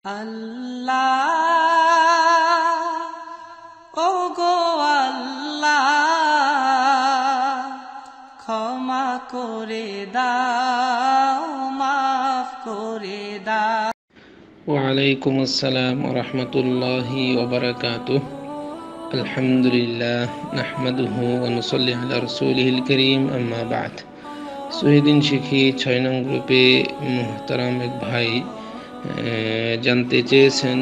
আল্লাহ ও গো আল্লাহ ক্ষমা করে দাও মাফ করে দাও وعليكم السلام ورحمة الله وبركاته الحمد لله نحمده ونصلي على رسوله الكريم أما بعد সুহিদিন শিখি ছয় নং গ্রুপে মোহতারাম এক ভাই আহ, জানতে চেয়েছেন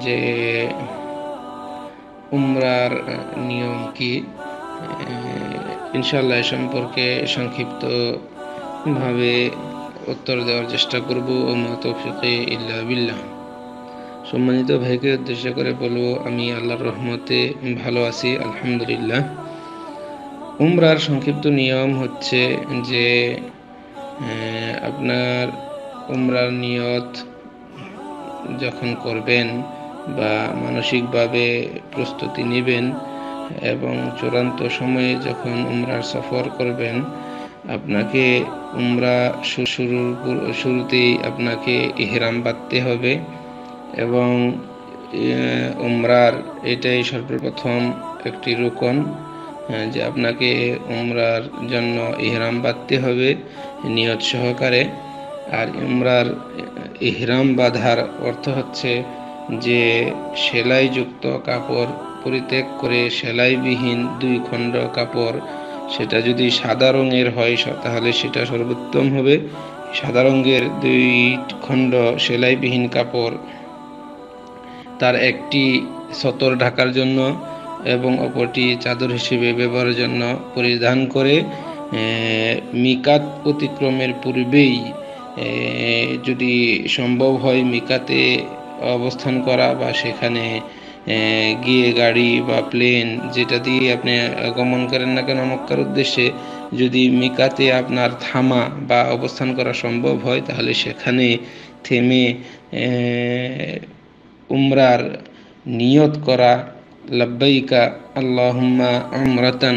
যে উমরার নিয়ম কি? ইনশাল্লাহ এ সম্পর্কে সংক্ষিপ্ত ভাবে উত্তর দেওয়ার চেষ্টা করব, ও মা তৌফিকে ইল্লা বিল্লাহ। সম্মানিত ভাইকে উদ্দেশ্য করে বলব, আমি আল্লাহর রহমতে ভালো আছি, আলহামদুলিল্লাহ। উমরার সংক্ষিপ্ত নিয়ম হচ্ছে যে আপনার উমরার নিয়ত যখন করবেন বা মানসিকভাবে প্রস্তুতি নেবেন এবং চূড়ান্ত সময়ে যখন উমরার সফর করবেন, আপনাকে উমরা শুরুর শুরুতেই আপনাকে ইহরাম বাঁধতে হবে এবং উমরার এটাই সর্বপ্রথম একটি রোকন যে আপনাকে উমরার জন্য ইহরাম বাঁধতে হবে নিয়ত সহকারে। আর উমরার ইহরাম বাঁধার অর্থ হচ্ছে যে সেলাইযুক্ত কাপড় পরিত্যাগ করে সেলাইবিহীন দুই খণ্ড কাপড়, সেটা যদি সাদা রঙের হয় তাহলে সেটা সর্বোত্তম হবে। সাদা রঙের দুই খণ্ড সেলাইবিহীন কাপড় তার একটি সতর ঢাকার জন্য এবং অপরটি চাদর হিসেবে ব্যবহারের জন্য পরিধান করে মিকাত অতিক্রমের পূর্বেই যদি সম্ভব হয় মিকাতে অবস্থান করা বা সেখানে গিয়ে গাড়ি বা প্লেন যেটা দিয়ে আপনি গমন করেন না কেন, মক্কার উদ্দেশ্যে যদি মিকাতে আপনার থামা বা অবস্থান করা সম্ভব হয়, তাহলে সেখানে থেমে উমরার নিয়ত করা, লাব্বাইকা আল্লাহম্মা উমরাতান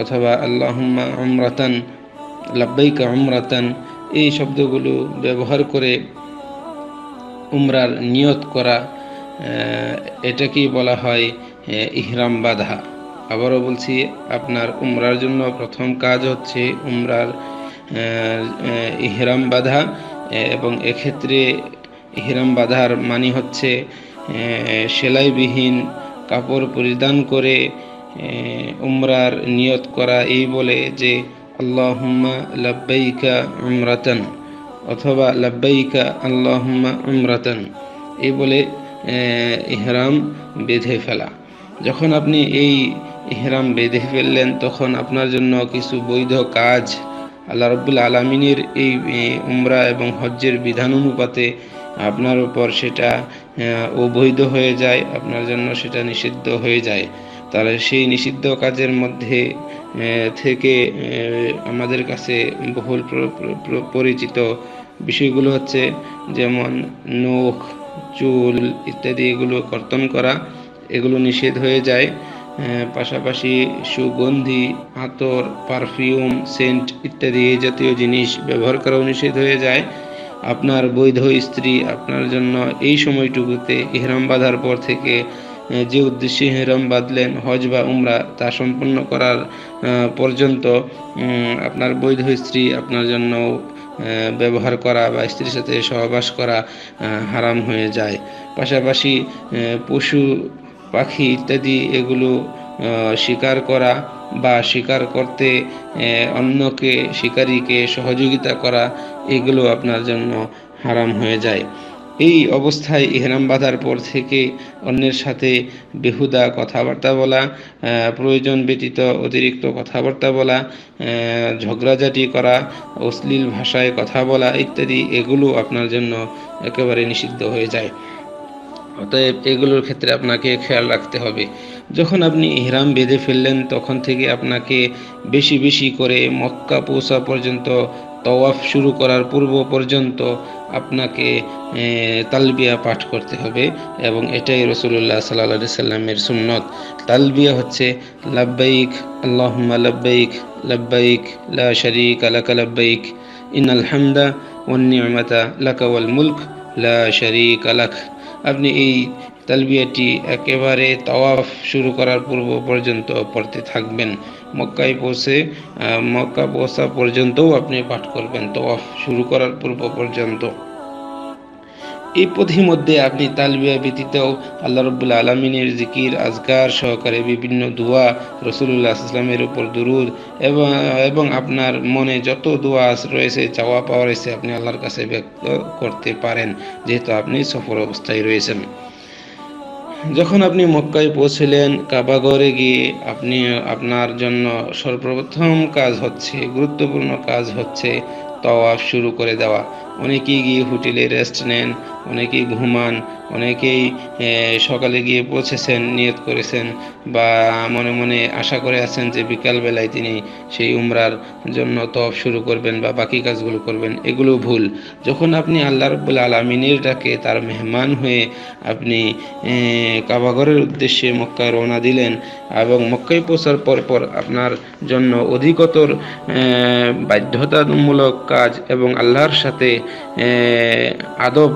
অথবা আল্লাহুম্মা উমরাতান লাব্বাইকা উমরাতান এই শব্দগুলো ব্যবহার করে উমরার নিয়ত করা এটাকেই বলা হয় ইহরাম বাধা। আবারও বলছি, আপনার উমরার জন্য প্রথম কাজ হচ্ছে উমরার ইহরাম বাধা এবং এক্ষেত্রে ইহরাম বাঁধার মানে হচ্ছে সেলাইবিহীন কাপড় পরিধান করে উমরার নিয়ত করা, এই বলে যে আল্লাহুম্মা লাব্বাইকা উমরাতান অথবা লাব্বাইকা আল্লাহুম্মা উমরাতান এই বলে ইহরাম বেঁধে ফেলা। যখন আপনি এই ইহরাম বেঁধে ফেললেন, তখন আপনার জন্য কিছু বৈধ কাজ আল্লাহ রব্বুল আলমিনের এই উমরা এবং হজ্জের বিধান অনুপাতে আপনার উপর সেটা অবৈধ হয়ে যায়, আপনার জন্য সেটা নিষিদ্ধ হয়ে যায়। তাহলে সেই নিষিদ্ধ কাজের মধ্যে থেকে আমাদের কাছে বহুল প্র- প্র- প্র- পরিচিত বিষয়গুলো হচ্ছে যেমন নখ, চুল ইত্যাদি এগুলো কর্তন করা, এগুলো নিষেধ হয়ে যায়। পাশাপাশি সুগন্ধি আতর পারফিউম, সেন্ট ইত্যাদি এই জাতীয় জিনিস ব্যবহার করাও নিষেধ হয়ে যায়। আপনার বৈধ স্ত্রী আপনার জন্য এই সময়টুকুতে ইহরাম বাঁধার পর থেকে যে উদ্দেশ্যে ইহরাম বাঁধলেন, হজ বা উমরা, তা সম্পন্ন করার পর্যন্ত আপনার বৈধ স্ত্রী আপনার জন্য ব্যবহার করা বা স্ত্রীর সাথে সহবাস করা হারাম হয়ে যায়। পাশাপাশি পশু, পাখি ইত্যাদি এগুলো শিকার করা বা শিকার করতে অন্যকে, শিকারীকে সহযোগিতা করা, এগুলো আপনার জন্য হারাম হয়ে যায়। এই অবস্থায় ইহরাম বাঁধার পর থেকে অন্যের সাথে বেহুদা কথাবার্তা বলা প্রয়োজন ব্যতীত অতিরিক্ত কথাবার্তা বলা ঝগড়াঝাটি করা, অশ্লীল ভাষায় কথা বলা ইত্যাদি এগুলো আপনার জন্য একেবারে নিষিদ্ধ হয়ে যায়। অতএব এগুলোর ক্ষেত্রে আপনাকে খেয়াল রাখতে হবে। যখন আপনি ইহরাম বেঁধে ফেললেন, তখন থেকে আপনাকে বেশি বেশি করে মক্কা পৌঁছা পর্যন্ত তওয়াফ শুরু করার পূর্ব পর্যন্ত আপনাকে তালবিয়া পাঠ করতে হবে এবং এটাই রসুল্লাহ সাল্লা সাল্লামের সুন্নত। তালবিয়া হচ্ছে, লাব্বাইক, আল্লাহুম্মা লাব্বাইক লাব্বাইক, লা শারিক আলাকা লাব্বাইক ইনাল হামদা ওয়ান নি'মাতা লাকা ওয়াল মুলক, লা শারীকা লাক। আপনি এই তালবিয়াটি একেবারে তওয়াফ শুরু করার পূর্ব পর্যন্ত পড়তে থাকবেন। মক্কায় পৌঁছে মক্কা পৌঁছা পর্যন্তও আপনি পাঠ করবেন, তওয়াফ শুরু করার পূর্ব পর্যন্ত। এই পথির মধ্যে আপনি তালবিয়া ব্যতীতও আল্লাহ রব্বুল্লা আলমিনের জিকির আজগার সহকারে বিভিন্ন দোয়া রসুল্লাহ ইসলামের উপর দুরুদ এবং এবং আপনার মনে যত দোয়া রয়েছে, চাওয়া পাওয়া রয়েছে, আপনি আল্লাহর কাছে ব্যক্ত করতে পারেন, যেহেতু আপনি সফর অবস্থায় রয়েছেন। যখন আপনি মক্কায় পৌঁছলেন কাবাগরে গিয়ে আপনি, আপনার জন্য সর্বপ্রথম কাজ হচ্ছে, গুরুত্বপূর্ণ কাজ হচ্ছে তওয়াফ শুরু করে দেওয়া। অনেকেই গিয়ে হোটেলে রেস্ট নেন, অনেকেই ঘুমান, অনেকেই সকালে গিয়ে পৌঁছেছেন, নিয়ত করেছেন বা মনে মনে আশা করে আছেন যে বিকালবেলায় তিনি সেই উমরার জন্য তফ শুরু করবেন বা বাকি কাজগুলো করবেন এগুলো ভুল। যখন আপনি আল্লাহ রব্বুল আলমিনের ডাকে তার মেহমান হয়ে আপনি কাবাগরের উদ্দেশ্যে মক্কায় রওনা দিলেন এবং মক্কায় পৌঁছার পর পর আপনার জন্য অধিকতর বাধ্যতামূলক কাজ এবং আল্লাহর সাথে আদব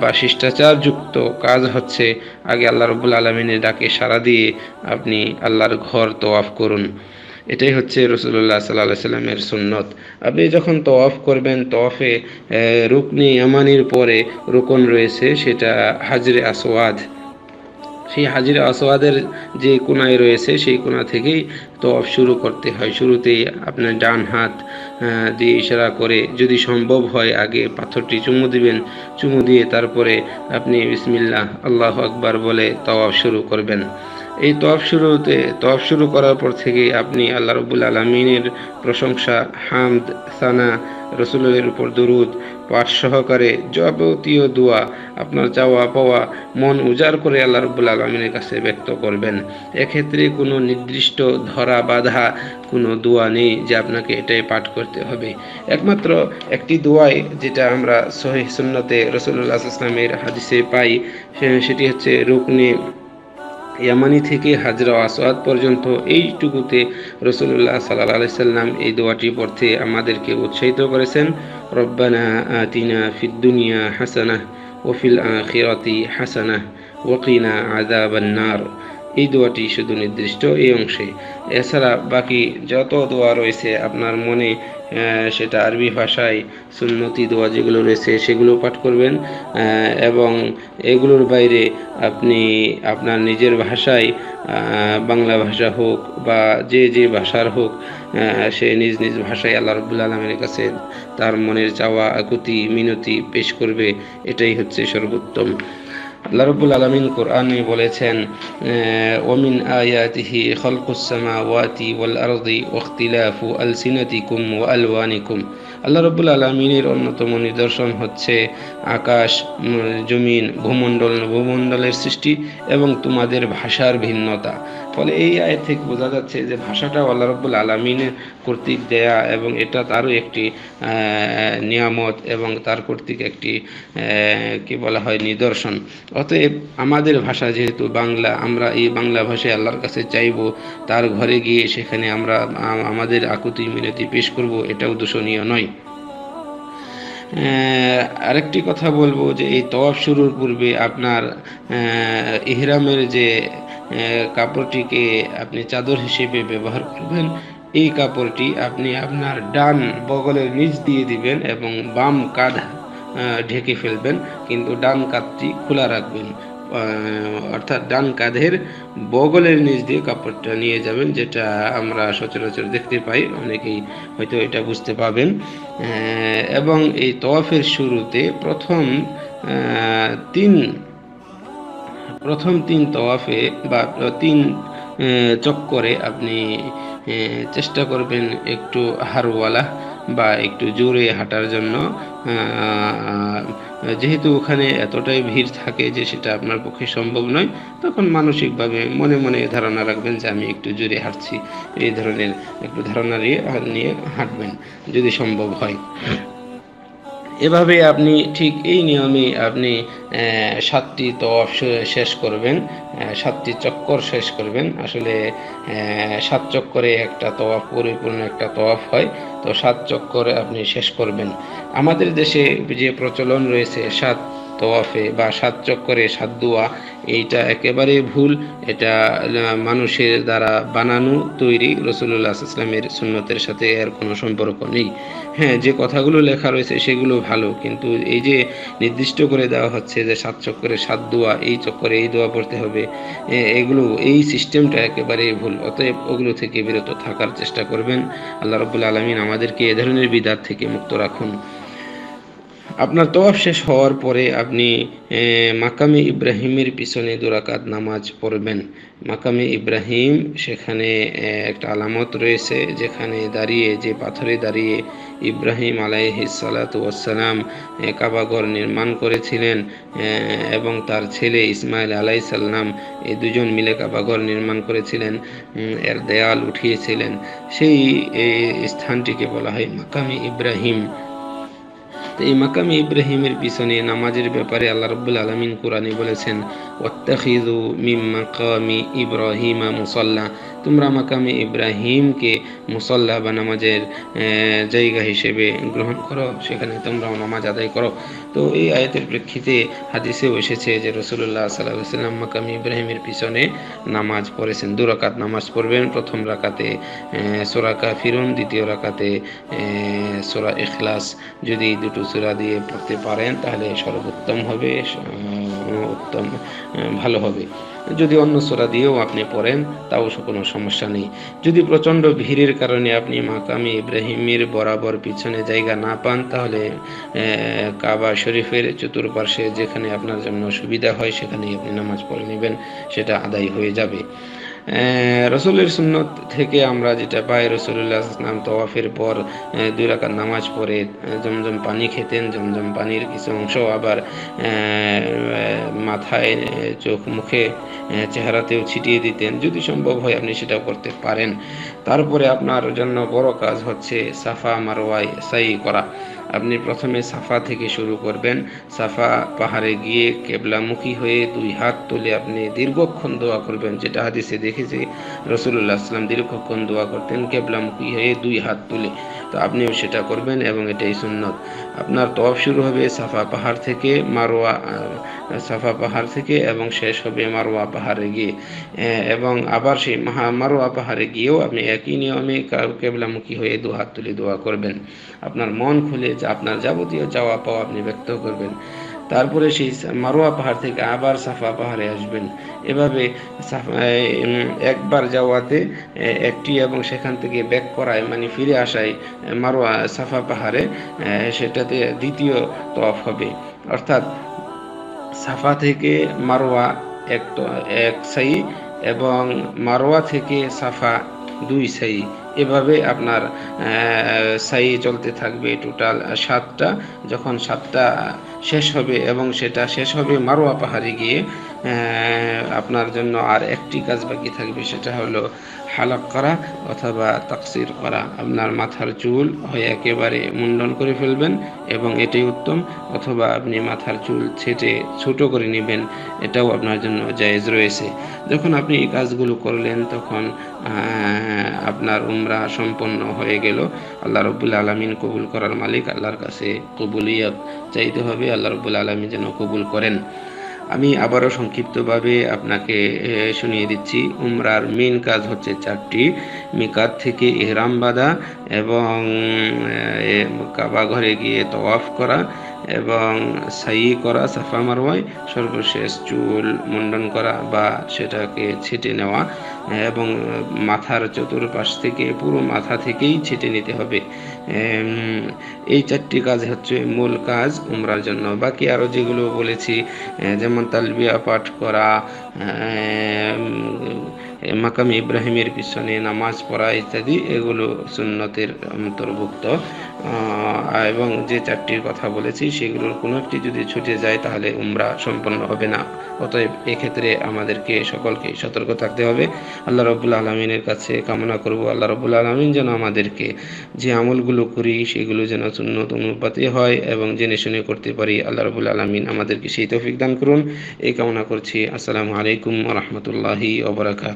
বা শিষ্টাচারযুক্ত কাজ হচ্ছে আগে আল্লাহ রবুল আলমিনের ডাকে সাড়া দিয়ে আপনি আল্লাহর ঘর তোয়াফ করুন। এটাই হচ্ছে রসুল্লাহ সাল্লাহ সাল্লামের সুন্নত। আপনি যখন তওয়াফ করবেন, তওয়াফে রুকনি আমানির পরে রুকন রয়েছে, সেটা হাজরে আসওয়াদ সেই হাজিরা আসওয়াদের যে কোনায় রয়েছে, সেই কোনা থেকেই তফ শুরু করতে হয়। শুরুতেই আপনার ডান হাত দিয়ে ইশারা করে যদি সম্ভব হয় আগে পাথরটি চুমু দিবেন, চুমু দিয়ে তারপরে আপনি বিসমিল্লাহ, আল্লাহ আকবার বলে তওয়াফ শুরু করবেন। এই তফ শুরুতে তফ শুরু করার পর থেকে আপনি আল্লাহ রবুল আলমিনের প্রশংসা, হামদ, সানা রসুলের উপর দুরুদ, পাঠ সহকারে যাবতীয় দোয়া, আপনার চাওয়া পাওয়া, মন উজাড় করে আল্লাহ রবুল আলমিনের কাছে ব্যক্ত করবেন। এক্ষেত্রে কোনো নির্দিষ্ট ধরা বাধা, কোনো দোয়া নেই যে আপনাকে এটাই পাঠ করতে হবে। একমাত্র একটি দোয়াই যেটা আমরা সহি সুন্নতে রসুল্লাহ ইসলামের হাদিসে পাই সেটি হচ্ছে রুকনি ইয়ামানি থেকে হাজরা আসওয়াদ পর্যন্ত এইটুকুতে রসুল্লাহ সাল্লাহ সাল্লাম এই দোয়াটি পড়তে আমাদেরকে উৎসাহিত করেছেন। রব্বানা আতিনা ফিদ্দুনিয়া হাসানা ওফিল আখিরাতি হাসানা ওকিনা আদাবান্নার এই দোয়াটি শুধু নির্দিষ্ট এই অংশে। এছাড়া বাকি যত দোয়া রয়েছে আপনার মনে সেটা আরবি ভাষায় সুন্নতি দোয়া যেগুলো রয়েছে সেগুলো পাঠ করবেন এবং এগুলোর বাইরে আপনি আপনার নিজের ভাষায় বাংলা ভাষা হোক বা যে যে ভাষার হোক সে নিজ নিজ ভাষায় আল্লাহ রবুল্লা আলমের কাছে তার মনের চাওয়া, আকুতি, মিনতি পেশ করবে। এটাই হচ্ছে সর্বোত্তম। আল্লাহ রব্বুল আলমিন কোরআনে বলেছেন ওমিন আয়াতিহি খলকুসামা ওয়াতি ওয়াল আরদি আল আলসিনাতিকুম ওয়া আলওয়ানিকুম। আল্লাহ রব্বুল আলমিনের অন্যতম নিদর্শন হচ্ছে আকাশ জমিন, ভূমণ্ডল ভূমণ্ডলের সৃষ্টি এবং তোমাদের ভাষার ভিন্নতা। ফলে এই আয় থেকে বোঝা যাচ্ছে যে ভাষাটা আল্লাহ রব্বুল আলমিনের কর্তৃক দেয়া এবং এটা তারও একটি নিয়ামত এবং তার কর্তৃক একটি কি বলা হয়, নিদর্শন। অতএব আমাদের ভাষা যেহেতু বাংলা, আমরা এই বাংলা ভাষায় আল্লাহর কাছে চাইব, তার ঘরে গিয়ে সেখানে আমরা আমাদের আকুতি মিনতি পেশ করব, এটাও দূষণীয় নয়। আরেকটি কথা বলব যে এই তওয়াফ শুরুর পূর্বে আপনার ইহরামের যে কাপড়টিকে আপনি চাদর হিসেবে ব্যবহার করবেন, এই কাপড়টি আপনি আপনার ডান বগলের নিচ দিয়ে দিবেন এবং বাম কাঁধ ঢেকে ফেলবেন, কিন্তু ডান কাঁধটি খোলা রাখবেন। অর্থাৎ ডান কাঁধের বগলের নিচ দিয়ে কাপড়টা নিয়ে যাবেন, যেটা আমরা সচরাচর দেখতে পাই, অনেকেই হয়তো এটা বুঝতে পাবেন। এবং এই তওয়াফের শুরুতে প্রথম তিন প্রথম তিন তওয়াফে বা তিন চক্করে আপনি চেষ্টা করবেন একটু হারওয়ালা বা একটু জোরে হাঁটার জন্য যেহেতু ওখানে এতটাই ভিড় থাকে যে সেটা আপনার পক্ষে সম্ভব নয়, তখন মানসিকভাবে মনে মনে ধারণা রাখবেন যে আমি একটু জোরে হাঁটছি। এই ধরনের একটু ধারণা নিয়ে হাঁটবেন যদি সম্ভব হয়। এভাবে আপনি ঠিক এই নিয়মে আপনি সাতটি তওয়াফ শেষ করবেন সাতটি চক্কর শেষ করবেন। আসলে সাত চক্করে একটা তওয়াফ, পরিপূর্ণ একটা তওয়াফ হয়। তো সাত চক্করে আপনি শেষ করবেন। আমাদের দেশে যে প্রচলন রয়েছে, সাত তোয়াফে বা সাত চক্করে সাত দোয়া, এইটা একেবারে ভুল। এটা মানুষের দ্বারা বানানো, তৈরি রসুল্লাহ ইসলামের সুন্নতের সাথে এর কোনো সম্পর্ক নেই। হ্যাঁ যে কথাগুলো লেখা রয়েছে সেগুলো ভালো, কিন্তু এই যে নির্দিষ্ট করে দেওয়া হচ্ছে যে সাত চক্করে সাত দোয়া, এই চক্করে এই দোয়া পড়তে হবে এগুলো, এই সিস্টেমটা একেবারেই ভুল। অতএব ওগুলো থেকে বিরত থাকার চেষ্টা করবেন। আল্লাহ রবুল্লা আলমিন আমাদেরকে এ ধরনের বিদার থেকে মুক্ত রাখুন। আপনার তওয়াফ শেষ হওয়ার পরে আপনি মাকামে ইব্রাহিমের পিছনে দুরাকাত নামাজ পড়বেন। মাকামে ইব্রাহিম সেখানে একটা আলামত রয়েছে যেখানে দাঁড়িয়ে, যে পাথরে দাঁড়িয়ে ইব্রাহিম আলাইহিসালাতাম কাবাগর নির্মাণ করেছিলেন এবং তার ছেলে ইসমাইল আলাই সাল্লাম এই দুজন মিলে কাবাগর নির্মাণ করেছিলেন এর দেয়াল উঠিয়েছিলেন। সেই স্থানটিকে বলা হয় মাকামে ইব্রাহিম। এই মাকামি ইব্রাহিমের পিছনে নামাজের ব্যাপারে আল্লাহ রব্বুল আলমিন কোরআনে বলেছেন ওয়াত্তাখিদু মিম মাকামি ইব্রাহিমা মুসল্লা। তোমরা মাকামে ইব্রাহিমকে মুসল্লা বা নামাজের জায়গা হিসেবে গ্রহণ করো, সেখানে তোমরাও নামাজ আদায় করো। তো এই আয়তের প্রেক্ষিতে হাদিসেও এসেছে যে রসুল্লাহ সাল্লাহ সাল্লাম মাকামি ইব্রাহিমের পিছনে নামাজ পড়েছেন। দু রাকাত নামাজ পড়বেন, প্রথম রাকাতে সোরাকা ফিরুন দ্বিতীয় রাকাতে সোরা এখলাস যদি দুটো সুরা দিয়ে পড়তে পারেন, তাহলে সর্বোত্তম হবে উত্তম ভালো হবে। যদি অন্য সোরা দিয়েও আপনি পড়েন, তাও কোনো সমস্যা নেই। যদি প্রচণ্ড ভিড়ের কারণে আপনি মাকামি ইব্রাহিমের বরাবর পিছনে জায়গা না পান, তাহলে কাবা শরীফের চতুর্পার্শ্বে যেখানে আপনার জন্য সুবিধা হয়, সেখানেই আপনি নামাজ পড়ে নেবেন, সেটা আদায় হয়ে যাবে। রসুলের সুন্নত থেকে আমরা যেটা পাই রসুল্লাহ ইসলাম তওয়াফের পর দুই রাকাত নামাজ পড়ে জমজম পানি খেতেন, জমজম পানির কিছু অংশ আবার মাথায় চোখ মুখে চেহারাতেও ছিটিয়ে দিতেন। যদি সম্ভব হয় আপনি সেটা করতে পারেন। তারপরে আপনার জন্য বড় কাজ হচ্ছে সাফা মারোয়াই সাই করা। আপনি প্রথমে সাফা থেকে শুরু করবেন। সাফা পাহাড়ে গিয়ে কেবলামুখী হয়ে দুই হাত তুলে আপনি দীর্ঘক্ষণ দোয়া করবেন, যেটা হাদিসে দেখেছি। রসুল্লাহ আসলাম দীর্ঘক্ষণ দোয়া করতেন, কেবলামুখী হয়ে দুই হাত তুলে। তো আপনিও সেটা করবেন এবং এটাই সুন্নত। আপনার তফ শুরু হবে সাফা পাহাড় থেকে মারোয়া সাফা পাহাড় থেকে এবং শেষ হবে মারোয়া পাহাড়ে গিয়ে। এবং আবার সেই মারোয়া পাহাড়ে গিয়েও আপনি একই নিয়মে কেবলামুখী হয়ে দু হাত তুলে দোয়া করবেন। আপনার মন খুলে আপনার যাবতীয় চাওয়া পাওয়া আপনি ব্যক্ত করবেন। তারপরে সেই মারোয়া পাহাড় থেকে আবার সাফা পাহাড়ে আসবেন। এভাবে একবার যাওয়াতে একটি এবং সেখান থেকে ব্যাক করায় মানে ফিরে আসায় মারোয়া সাফা পাহাড়ে সেটাতে দ্বিতীয় তফ হবে। অর্থাৎ সাফা থেকে মারোয়া এক এক সাই এবং মারোয়া থেকে সাফা দুই সাই। এভাবে আপনার সাই চলতে থাকবে টোটাল সাতটা। যখন সাতটা শেষ হবে এবং সেটা শেষ হবে মারোয়া পাহাড়ে গিয়ে আপনার জন্য আর একটি কাজ বাকি থাকবে, সেটা হলো হালক করা অথবা তাকসির করা। আপনার মাথার চুল হয়ে একেবারে মুন্ডন করে ফেলবেন এবং এটাই উত্তম, অথবা আপনি মাথার চুল ছেটে ছোট করে নেবেন, এটাও আপনার জন্য জায়েজ রয়েছে। যখন আপনি এই কাজগুলো করলেন, তখন আপনার উমরা সম্পন্ন হয়ে গেল। আল্লাহ রব্বুল আলমিন কবুল করার মালিক আল্লাহর কাছে কবুলিয়ত চাইতে হবে, আল্লাহ রব্বুল আলমী যেন কবুল করেন। আমি আবারও সংক্ষিপ্তভাবে আপনাকে শুনিয়ে দিচ্ছি, উমরার মেন কাজ হচ্ছে চারটি, মিকাত থেকে এহরাম বাঁধা এবং কাবা ঘরে গিয়ে তওয়াফ করা এবং সাই করা, সাফা মারওয়ায়, সর্বশেষ চুল মুন্ডন করা বা সেটাকে ছেটে নেওয়া এবং মাথার চতুর্পাশ থেকে, পুরো মাথা থেকেই ছেটে নিতে হবে। এই চারটি কাজ হচ্ছে মূল কাজ উমরার জন্য। বাকি আরও যেগুলো বলেছি যেমন তালবিয়া পাঠ করা মাকাম ইব্রাহিমের পিছনে নামাজ পড়া ইত্যাদি, এগুলো সুন্নতের অন্তর্ভুক্ত। এবং যে চারটির কথা বলেছি, সেগুলোর কোনো একটি যদি ছুটে যায়, তাহলে উমরা সম্পন্ন হবে না। অতএব এক্ষেত্রে আমাদেরকে সকলকে সতর্ক থাকতে হবে। আল্লাহ রবুল আলমিনের কাছে কামনা করব, আল্লাহ রবুল আলমিন যেন আমাদেরকে যে আমলগুলো করি, সেগুলো যেন সুন্নত অনুপাতে হয় এবং জেনে শুনে করতে পারি। আল্লাহ রবুল আলমিন আমাদেরকে সেই তৌফিক দান করুন। এই কামনা করছি। আসসালামু আলাইকুম রহমতুল্লাহি ওবরাকাত